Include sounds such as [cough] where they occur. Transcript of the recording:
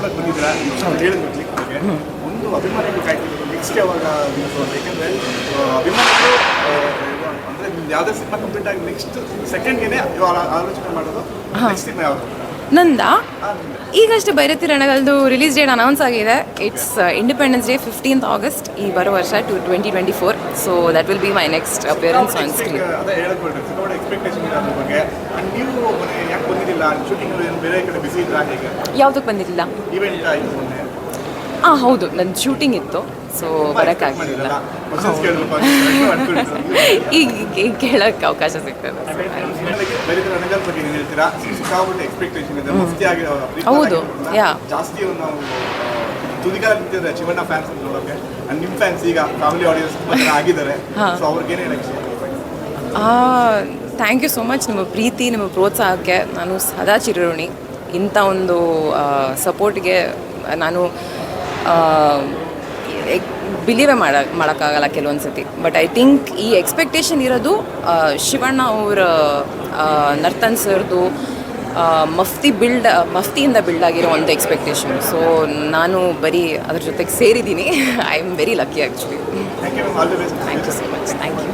ನೋಡಕ್ ಬಂದಿದ್ದೀರಾ? ಕ್ಲಿಕ್ ಬಗ್ಗೆ. ಒಂದು ಅಭಿಮಾನಿಗಳು ಕಾಯ್ತಿದ್ರು ನೆಕ್ಸ್ಟ್ ಯಾವಾಗ ನಿಮ್ದು ಅಂತ ಯಾಕಂದ್ರೆ ಅಭಿಮಾನಿಗಳು ಅಂದ್ರೆ ನಿಮ್ದು ಯಾವುದೇ ಸಿನಿಮಾ ಕಂಪ್ಲೀಟ್ ಆಗಿ ನೆಕ್ಸ್ಟ್ ಸೆಕೆಂಡ್ಗೆ ಆಲೋಚನೆ ಮಾಡೋದು ನೆಕ್ಸ್ಟ್ ಸಿನಿಮಾ ಯಾವುದು? ನಂದ? ಈಗಷ್ಟೇ ಬೈರತಿ ರಣಗಲ್ದು ರಿಲೀಸ್ ಡೇಟ್ ಅನೌನ್ಸ್ ಆಗಿದೆ. It's independence day fifteenth August ಈ ಬರೋ ವರ್ಷ two twenty twenty four so that will be my next appearance on screen ಬಂದಿರಲಿಲ್ಲ ಶೂಟಿಂಗ್ ಬೇರೆ ಕಡೆ ಬಿಸಿ ಇದ್ರ ಹೇಗೆ? ಯಾವುದಕ್ಕೆ ಬಂದಿರಲಿಲ್ಲ. ಇವೆಂಟ್ ಆಯ್ತು ಮೊನ್ನೆ? ಹಾಂ ಹೌದು ನನ್ನ ಶೂಟಿಂಗ್ ಇತ್ತು ಸೊ ಬರೋಕ್ಕಾಗಲಿಲ್ಲ ಈಗ ಈಗ ಕೇಳೋಕ್ಕೆ ಅವಕಾಶ ಸಿಗ್ತದೆ. ಹೌದು, ಯಾ ಜಾಸ್ತಿ ತುದಿಗಾಲ ಶಿವಣ್ಣ ಫ್ಯಾನ್ಸ್ ನೋಡೋಕೆ ನಿಮ್ಮ ಫ್ಯಾನ್ಸ್ ಈಗ ಫ್ಯಾಮಿಲಿ ಆಡಿಯನ್ಸ್ ಆಗಿದ್ದಾರೆ ಸೊ ಅವ್ರಿಗೇನೇ ಹೇಳಕ್ಕೆ ಥ್ಯಾಂಕ್ ಯು ಸೋ ಮಚ್. ನಿಮ್ಮ ಪ್ರೀತಿ ನಿಮ್ಮ ಪ್ರೋತ್ಸಾಹಕ್ಕೆ ನಾನು ಸದಾ ಚಿರಋಣಿ. ಇಂಥ ಒಂದು ಸಪೋರ್ಟ್ಗೆ ನಾನು ಬಿಲೀವೇ ಮಾಡ ಮಾಡೋಕ್ಕಾಗಲ್ಲ ಕೆಲವೊಂದು ಸತಿ ಬಟ್ ಐ ಥಿಂಕ್ ಈ ಎಕ್ಸ್ಪೆಕ್ಟೇಷನ್ ಇರೋದು ಶಿವಣ್ಣ ಅವರ ನರ್ತನ್ ಸರ್ದು ಮಫ್ತಿ ಬಿಲ್ಡ್ ಮಫ್ತಿಯಿಂದ ಬಿಲ್ಡ್ ಆಗಿರೋ ಒಂದು ಎಕ್ಸ್ಪೆಕ್ಟೇಷನ್. ಸೊ ನಾನು ಬರೀ ಅದ್ರ ಜೊತೆಗೆ ಸೇರಿದ್ದೀನಿ. [laughs] I am very lucky actually thank you so much thank you